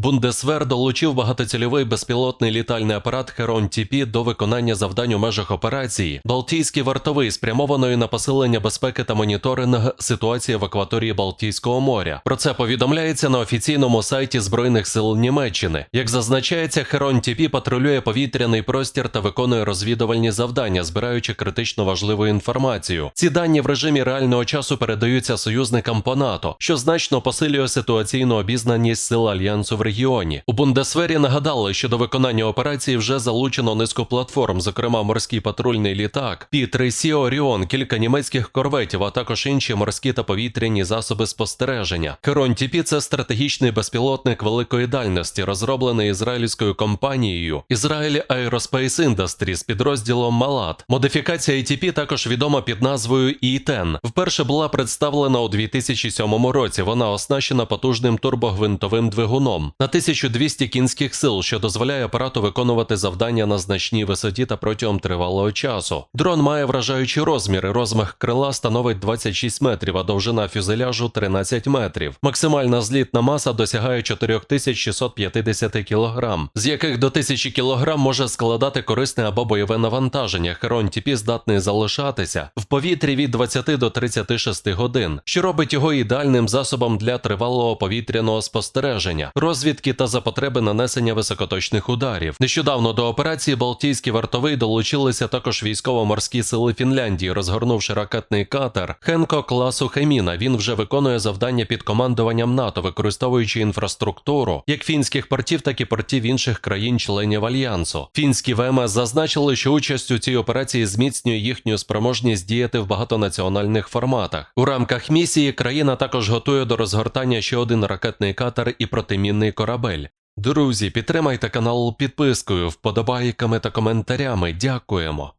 Бундесвер долучив багатоцільовий безпілотний літальний апарат Херон ТП до виконання завдань у межах операції. Балтійський вартовий спрямованої на посилення безпеки та моніторинг ситуації в акваторії Балтійського моря. Про це повідомляється на офіційному сайті Збройних сил Німеччини. Як зазначається, Херон ТП патрулює повітряний простір та виконує розвідувальні завдання, збираючи критично важливу інформацію. Ці дані в режимі реального часу передаються союзникам по НАТО, що значно посилює ситуаційну обізнаність сил альянсу в регіоні. У Бундесвері нагадали, що до виконання операції вже залучено низку платформ, зокрема морський патрульний літак, Пі-3Сі Оріон, кілька німецьких корветів, а також інші морські та повітряні засоби спостереження. Керон ТП – це стратегічний безпілотник великої дальності, розроблений ізраїльською компанією Israel Aerospace з підрозділом Малат. Модифікація ATP також відома під назвою E-10. Вперше була представлена у 2007 році. Вона оснащена потужним турбогвинтовим двигуном на 1200 кінських сил, що дозволяє апарату виконувати завдання на значній висоті та протягом тривалого часу. Дрон має вражаючі розміри. Розмах крила становить 26 метрів, а довжина фюзеляжу 13 метрів. Максимальна злітна маса досягає 4650 кг, з яких до 1000 кг може складати корисне або бойове навантаження. Херон ТП здатний залишатися в повітрі від 20 до 36 годин, що робить його ідеальним засобом для тривалого повітряного спостереження, розвідки та за потреби нанесення високоточних ударів. Нещодавно до операції Балтійський вартовий долучилися також військово-морські сили Фінляндії, розгорнувши ракетний катер Хенко класу Хеміна. Він вже виконує завдання під командуванням НАТО, використовуючи інфраструктуру як фінських портів, так і портів інших країн-членів альянсу. Фінські ВМС зазначили, що участь у цій операції зміцнює їхню спроможність діяти в багатонаціональних форматах. У рамках місії країна також готує до розгортання ще один ракетний катер і протимінний корабель. Друзі, підтримайте канал підпискою, вподобайками та коментарями. Дякуємо.